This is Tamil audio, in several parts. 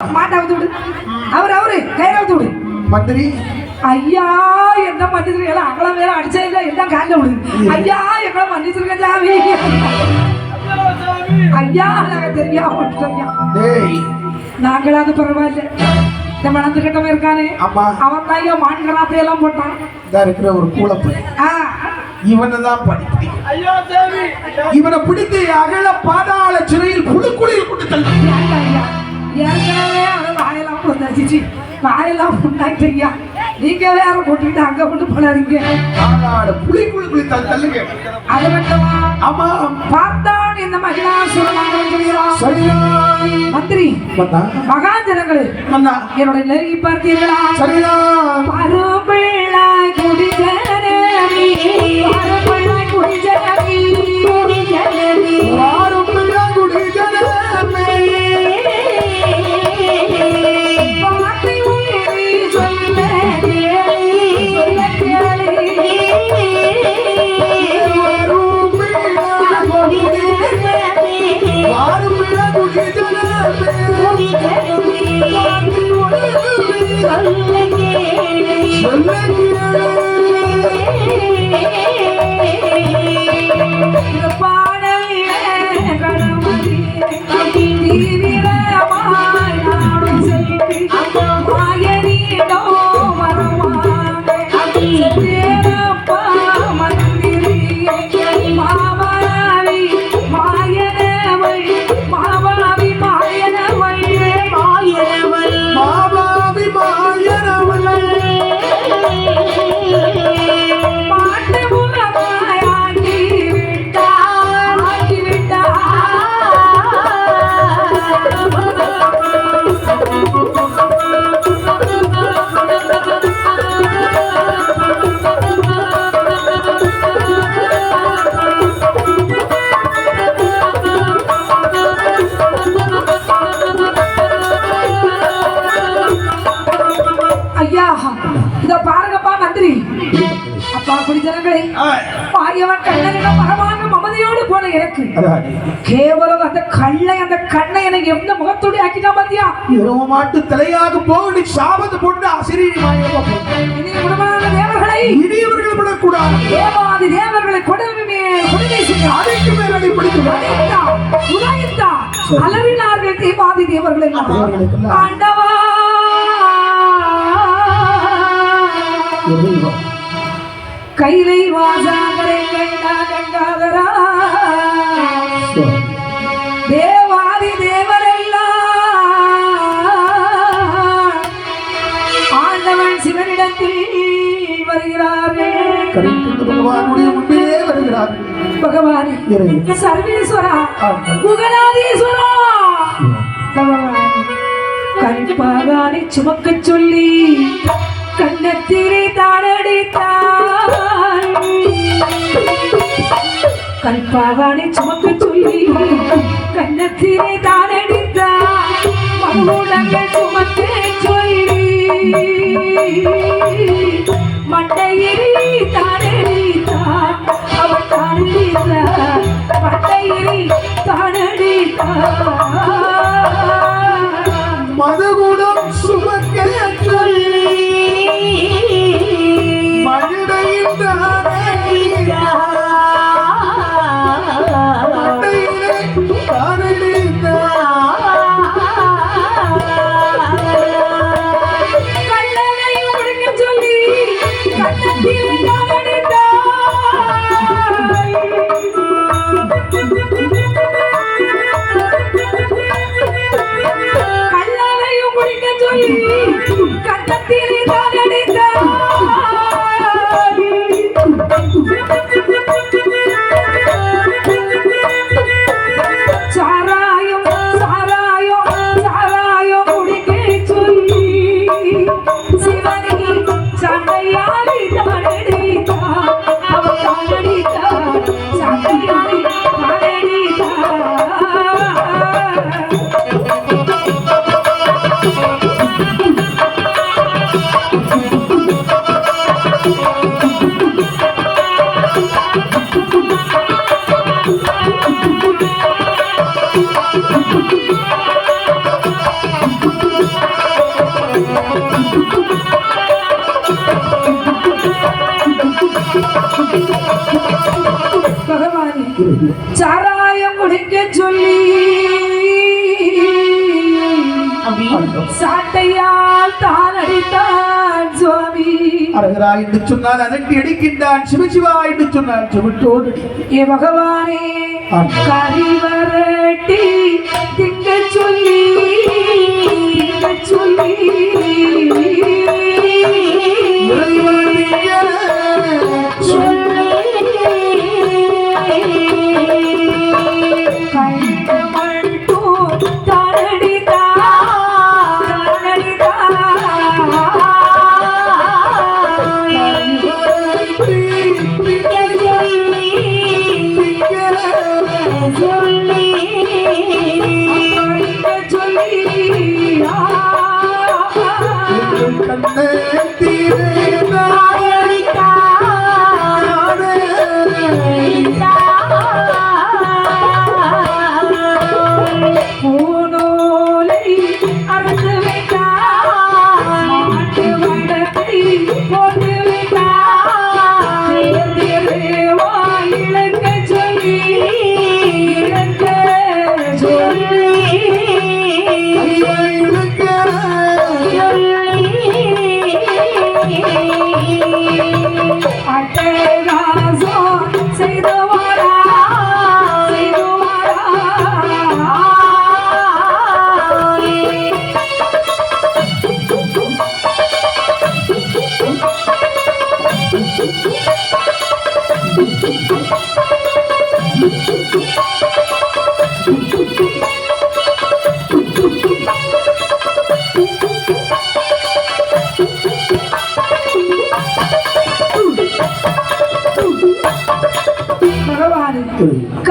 மாட்டாவது விடு. அவர் அவரு கையிலாவது விடு. மந்திரி. ஐயா என்ன மன்னிச்சிருக்கல அவ்வளோ வேற அடிச்சா இல்ல என்ன காலில் விடு. ஐயா எங்களை மன்னிச்சிருக்க சாமி. ஐயா நாங்க தெரியாம நாங்களாவது பரவாயில்ல. இந்த மணந்து கிட்டவன் இருக்கானே அவன் தான் ஐயா மான்கராத்தை எல்லாம் போட்டான். இருக்கிற ஒரு கூலப்பை. இவனை தான் இவனை பிடித்து அகல பாதாள சிறையில் புழுக்குழியில் கொண்டு தள்ளி ஏற்கனவே அவன் வாயெல்லாம் கொண்டாச்சு வாயெல்லாம் ஐயா. நீங்க வேற கொட்டிட்டு அங்க கொண்டு போடாதீங்க பாதாள புலிக்குழி தள்ளுங்க. அது மட்டுமா? ஆமா பார்த்தான் இந்த மகிழா சரிதான் மந்திரி மகாஜனங்களே வந்தா என்னுடைய நெருங்கி பார்த்தீர்களா? சரிதான் பரும்பிள்ளாய் குடிஜனவி அப்பா குடி ஜனங்களே பாயவன் கண்ணனிடம் மரமான மமதையோடு போன எனக்கு. கேவலம் அந்த கண்ணை அந்த கண்ணை எனக்கு எந்த முகத்தோடு ஆக்கிட்டா பாத்தியா? இரவு மாட்டு தலையாக போகடி சாபத்து போட்டு குணமான தேவர்களை இனியவர்கள் விடக்கூடாது. தேவாதி தேவர்களை கொடுமை கொடுமை செய்ய அதைக்கு மேலடி பிடித்து உதைத்தான், உதைத்தான். அலறினார்கள் தேவாதி தேவர்கள். ஆண்டவா! கைலை வாசாகரை கண்டா கண்டாதரா தேவாதி தேவரெல்லாம் ஆண்டவன் சிவனிடத்தில் வருகிறார்கள் பகவானுடைய முன்பிலே வருகிறார்கள் பகவானே. சர்வேஸ்வரா. குகநாதீஸ்வரா பகவானே கண்பாகானை சுமக்கச் சொல்லி. கண்ணத்திரை தானடித்தான் கல்பாவானை சுமக்கச் சொல்லி கண்ணத்திரை தானடித்தான் மகுடங்கள் சுமக்க சொல்லி மண்டையிரி தானடித்தான் அவள் தானடித்தான் மண்டையிரி தானடித்தான் பகவானே சாராயம் குடிக்க சொல்லி சாட்டையால் தான் அடித்தான் சுவாமி அரகரா என்று சொன்னால் அதற்கு அடிக்கின்றான் சிவசிவா என்று சொன்னால் சிவட்டோடு ஏ பகவானே கரிவரட்டி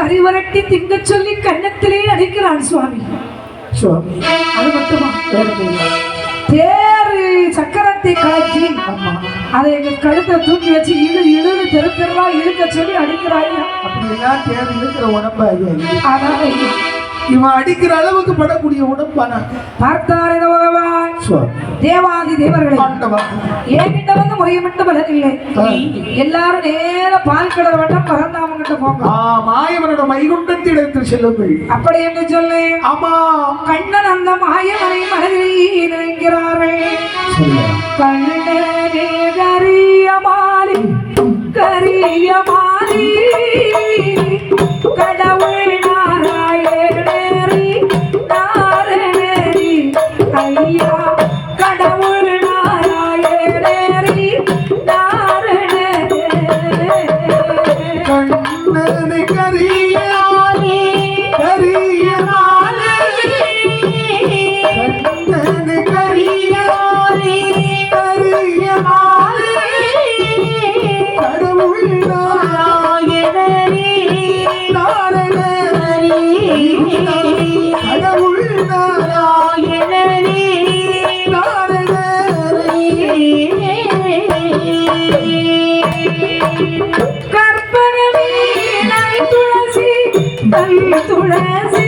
கரிவரட்டி திங்கச் சொல்லி கன்னத்திலே அடிக்கிறான் சுவாமி சுவாமி அது மட்டுமா. தேரு சக்கரத்தை ஆமா அதை எங்க கழுத்தை தூக்கி வச்சு இழு இழுன்னு தெரு தெருவா இழுக்க சொல்லி அடிக்கிறாங்க அப்படிலாம் தேவை இருக்கிற உடம்பு. அதாவது இவன் அடிக்கிற அளவுக்கு படக்கூடிய உடம்பானா பார்த்தார் பகவான் தேவாதி தேவர்களை என்கிட்ட வந்து முறையமிட்டு பலன் இல்லை ஆ. எல்லாரும் நேர பால் கடல் வட்டம் பரந்தாம கிட்ட போங்க. மாயவனோட மைகுண்டத்திடத்தில் செல்லுங்கள். அப்படி என்று சொல்லு. ஆமா கண்ணன் அந்த மாயவனை மனதில் நினைக்கிறார்கள் கண்ணனே கரியமாலி கரியமாலி நல் துளசி.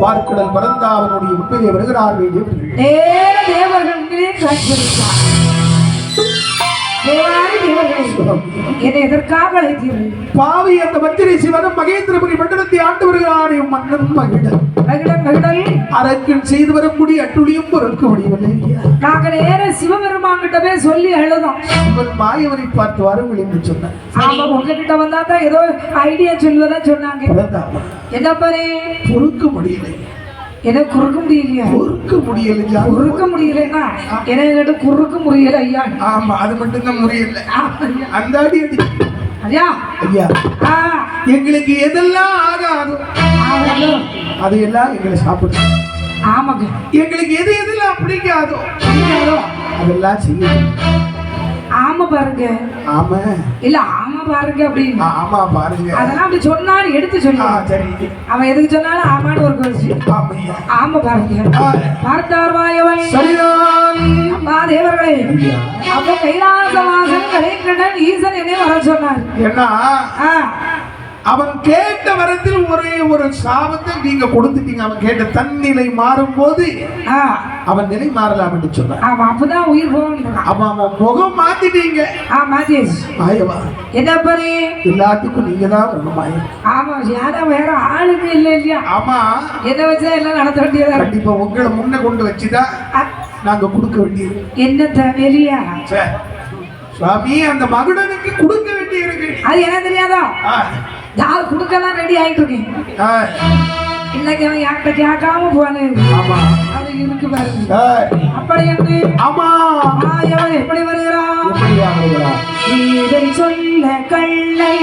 பார்க்கடல் பரந்தாவனுடைய உண்மையை வருகிறார்கள் தேவர்கள் என்னை எதற்காக அழைத்தீர்கள்? பாவி அந்த மந்திரி சிவனும் மகேந்திரபுரி மண்டலத்தை ஆண்டு வருகிறானே மன்னன் மகிழன். மகிழன் அரக்கில் செய்து வரக்கூடிய அட்டுழியும் பொருட்க முடியவில்லை. நாங்க நேர சிவபெருமான் கிட்ட போய் சொல்லி எழுதோம். இவன் மாயவனை பார்த்து வாருங்கள் என்று சொன்னார். ஆமா உங்ககிட்ட வந்தா தான் ஏதோ ஐடியா சொல்லுவதா சொன்னாங்க. பரந்தாமன் என்ன பாரு? பொறுக்க முடியலை எனக்கு குறுக்க முடியலையா? பொறுக்க முடியலை ஜானு. குறுக்க முடியலன்னா எனக்கு கிட்ட குறுக்க முடியல ஐயா. ஆமா அது மட்டும்தான் முடியல ஆமா ஐயா. அந்த அடி. அடி ஐயா. ஐயா ஆ. எங்களுக்கு எதெல்லாம் ஆகாதோ. அதையெல்லாம் எங்களை சாப்பிடும் ஆமாங்க. எங்களுக்கு எது எதெல்லாம் பிடிக்காதோ. அதெல்லாம் செய்யும் ஆமா பாருங்க. ஆமா. இல்ல ஆமா பாருங்க அப்படின்னு. ஆமா பாருங்க. அதெல்லாம் அப்படி சொன்னாலும் எடுத்து ஆ, சொல்லுவான் சரி. அவன் எதுக்கு சொன்னாலும் ஆமான்னு ஒரு ஆமையா ஆமா பாருங்க. பார்த்தார் சரிதான். அம்மா தேவர்களே. அப்ப கைலாசவாசன் கடைக்கண்டன் ஈசன் என்னை வர சொன்னார். ஏன்னா ஆ, அவன் கேட்ட வரத்தில் ஒரே ஒரு சாபத்தை நீங்க கொடுத்துட்டீங்க. அவன் கேட்ட தன்னிலை மாறும் போது அவன் நிலை மாறலாம் என்று சொன்னான். அவன் அப்பதான் உயிர் போகணும் அவன் அவன் முகம் மாத்திட்டீங்க. ஆ மாத்தியாச்சு. மாயவா? என்ன பாரு எல்லாத்துக்கும் நீங்க தான் வரணும் மாயம். ஆமா யாரா வேற ஆளுங்க இல்ல இல்லையா? ஆமா. என்ன வச்சா எல்லாம் நடத்த வேண்டியதா. கண்டிப்பா உங்களை முன்ன கொண்டு வச்சுதான் நாங்க கொடுக்க வேண்டியது. என்னத்த வெளியா? சே, சுவாமி அந்த மகுடனுக்கு கொடுக்க வேண்டி இருக்கு. அது எனக்கு தெரியாதா? யார் கொடுக்கலாம் ரெடி ஆயிட்டு இருக்கேன் இன்னைக்கு அவன் யார்கிட்ட கேட்காம போனு ஆமா. அது இருக்கு பாருங்க. அப்படி என்று ஆமா. ஆயவன் எப்படி வருகிறான்? இதை சொல்ல கள்ளை